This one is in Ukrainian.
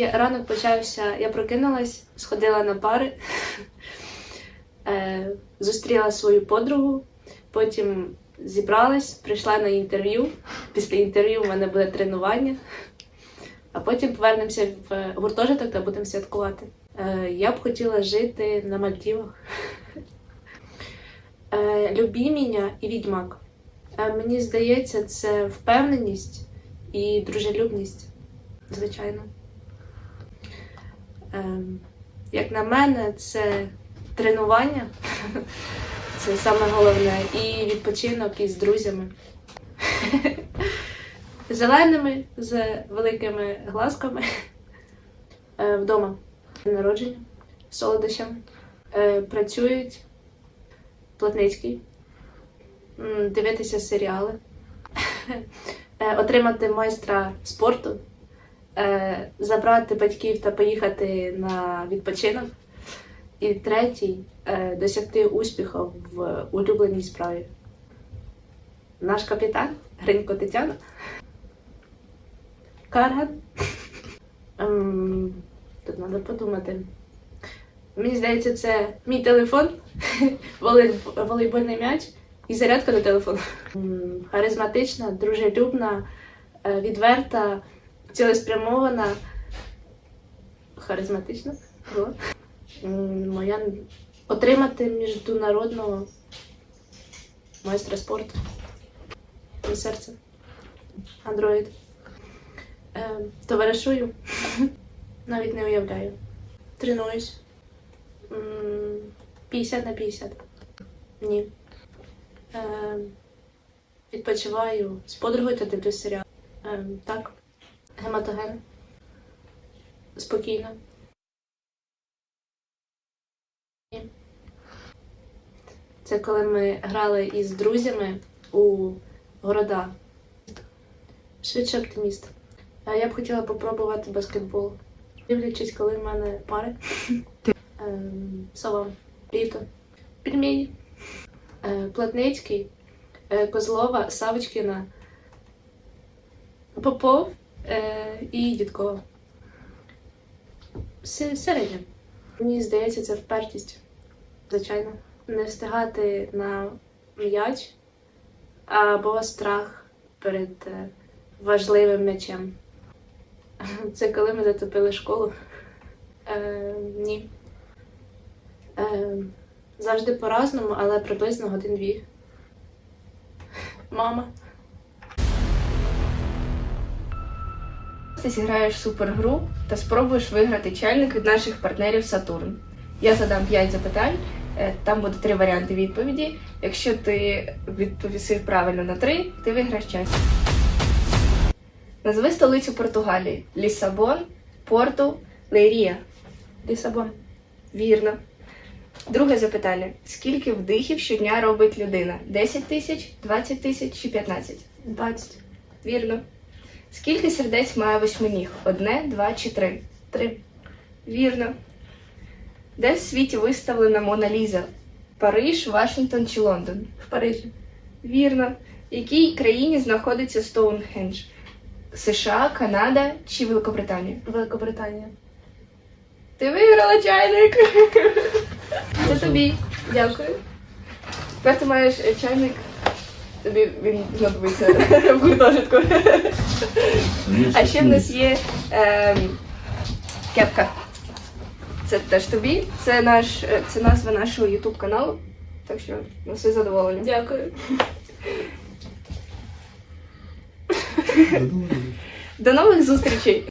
Тільки ранок почався, я прокинулась, сходила на пари, е, зустріла свою подругу, потім зібралась, прийшла на інтерв'ю. Після інтерв'ю в мене буде тренування, а потім повернемося в гуртожиток та будемо святкувати. Е, я б хотіла жити на Мальдівах. Е, Любіміння і відьмак. Е, Мені здається, це впевненість і дружелюбність, звичайно. Ем, Як на мене, це тренування, це саме головне, і відпочинок із друзями. Зеленими з великими глазками. Е, Вдома. Народження, солодощами. Е, Працюють. Плотницький, М, дивитися серіали, Е, отримати майстра спорту, забрати батьків та поїхати на відпочинок. І третій е, досягти успіху в улюбленій справі. Наш капітан Гринько Тетяна. Карган. Ем, Тут треба подумати. Мені здається, це мій телефон, волей- волейбольний м'яч і зарядка до телефону. Харизматична, дружелюбна, е, відверта, цілеспрямована. Харизматична. Моя отримати міжнародного майстра спорту. Серце. Андроїд. Е, товаришую. Навіть не уявляю. Тренуюсь. М, 50 на 50. Ні. Е, відпочиваю з подругою та дивлюсь серіал. Е, так. Гематоген. Спокійно. Це коли ми грали із друзями у города. Швидше оптиміст. Е, Я б хотіла попробувати баскетбол. Дивлячись, коли в мене пари. Ем, Сова. Літо. Пельмені. Е, Платницький. е, Козлова, Савочкіна. Попов і Дідкова. Середня. Мені здається, це впертість. Звичайно. Не встигати на м'яч або страх перед е, важливим м'ячем. Це коли ми затопили школу. Е, ні. Е, завжди по-разному, але приблизно годин-дві. Мама. Ти зіграєш супергру та спробуєш виграти чайник від наших партнерів Сатурн. Я задам 5 запитань, е, там буде три варіанти відповіді. Якщо ти відповісив правильно на три, ти виграєш чайник. Назви столицю Португалії: Лісабон, Порту, Лейрія. Лісабон. Вірно. Друге запитання: скільки вдихів щодня робить людина? 10 тисяч, 20 тисяч чи 15? 20. Вірно. Скільки сердець має восьминіг? Одне, два чи три? Три. Вірно. Де в світі виставлена Мона Ліза? Париж, Вашингтон чи Лондон? В Парижі. Вірно. В якій країні знаходиться Стоунхендж? США, Канада чи Великобританія? Великобританія. Ти виграла чайник! Це тобі. Дякую. Тепер ти маєш е, чайник. Тобі він знадобиться в гуртожитку. А ще в нас є ем, кепка. Це теж тобі. Це наш е, це назва нашого YouTube каналу. Так що ми всі задоволені. Дякую. До нових зустрічей!